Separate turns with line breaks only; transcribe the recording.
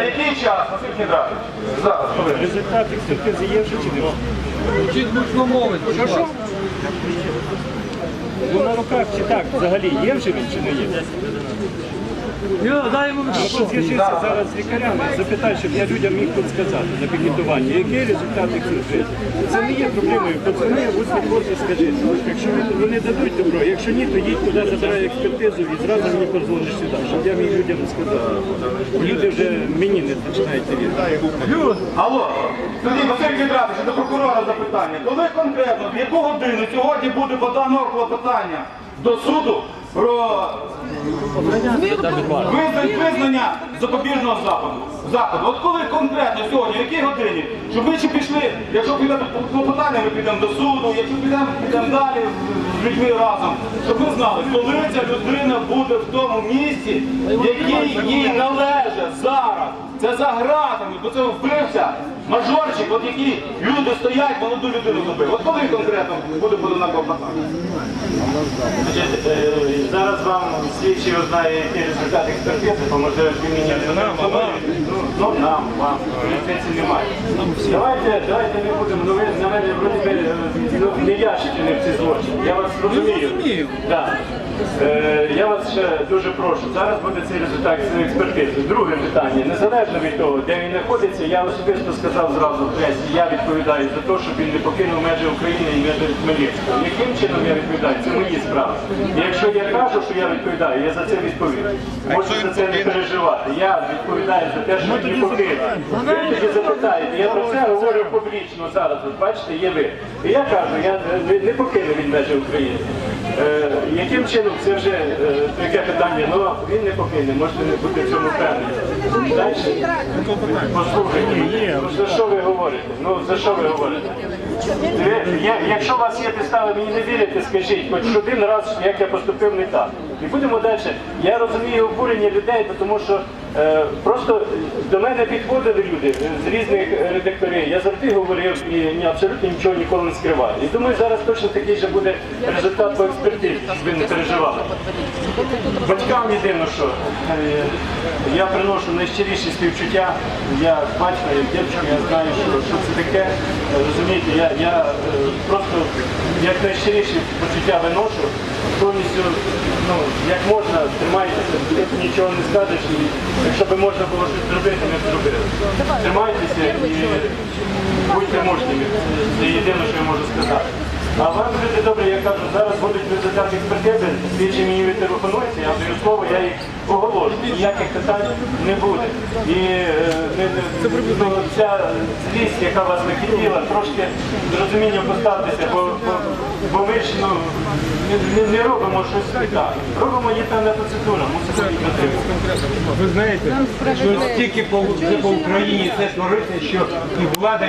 На який час, Василь Кіндратович? Зараз, хвилину.
Результат експертизи є вже чи немає?
Вчить гучно мовить, що?
Ну на руках чи так взагалі є вже він чи не є?
Йо, дай йому
Ну, зараз з лікарями, запитай, щоб я людям міг тут сказати на пікетуванні, який результат експертизи. Це не є проблемою. Подзвони в усний код і скажи, якщо вони- дадуть добро, якщо ні, то їдь туди, забирай експертизу і зразу мені подзвониш сюди, щоб я міг людям сказати. Люди вже мені не починають вірити.
Алло, тоді Василь Кіндратович, до прокурора запитання. Коли конкретно, в яку годину сьогодні буде подано клопотання до суду про визнання, запобіжного заходу? Заходу. От коли конкретно сьогодні, в якій годині? Щоб ви ще пішли, якщо підемо клопотання, ми підемо до суду, якщо підемо, підемо далі з людьми разом, щоб ви знали, коли ця людина буде в тому місці, який їй належить зараз. Це за гратами, бо це вбивця, мажорчик, от які люди стоять, молоду людину забив. От коли конкретно буде подана клопотання?
Зараз вам слідчий узнає, які результати експертизи, по можливості мені нам, ну, нам, вам, немає. Давайте, давайте не будемо, ну ви на мене про би, е, ну, не ящики в ці злочини. Я вас розумію. Так. Е, я вас ще дуже прошу. Зараз буде цей результат цієї експертизи. Друге питання. Незалежно від того, де він знаходиться, я особисто сказав зразу в пресі, я відповідаю за те, щоб він не покинув межі України і межі Хмельницького. Яким чином я відповідаю? Це мої справи. І якщо я кажу, що я відповідаю, я за це відповім. Можете за це не переживати. Я відповідаю за те, що він не покинув. Ви тоді запитаєте, я про це говорю публічно зараз. От бачите, є ви. І я кажу, я не, не покинув від межі України. Е, яким чином це вже е, таке питання? Ну він не покине, можете не бути в цьому певні. Далі послухайте, ну, за що ви говорите? Ну за що ви говорите? Ви- я- якщо у вас є підстави, мені не вірите, скажіть, хоч один раз, як я поступив не так. І будемо далі. Я розумію обурення людей, тому що просто до мене підходили люди з різних редакторів. Я завжди говорив і абсолютно нічого ніколи не скриваю. І думаю, зараз точно такий же буде результат по експертизі, ви не переживали. Батькам єдине, що е, я приношу найщиріші співчуття. Я батько, як дівчинка, я знаю, що, що це таке. Е, Розумієте, я, я е, просто як найщиріші почуття виношу, повністю, ну, як можна, тримайтеся, тут нічого не скажеш, і якщо б можна було щось зробити, ми б зробили. Тримайтеся і будьте мужніми. Це єдине, що я можу сказати. А вам люди добре, я кажу, зараз будуть результати експертизи, слідчі мені відтелефонуються, я даю слово, я їх оголошу. Ніяких питань не буде. І е, не, не, ну, ця злість, яка вас накипіла, трошки з розумінням поставтеся, бо, бо, ми ж ну, не, не, не робимо щось так. Робимо є певна процедура, мусимо її дотримуватися.
Ви знаєте, що стільки по, по Україні це твориться, що і влада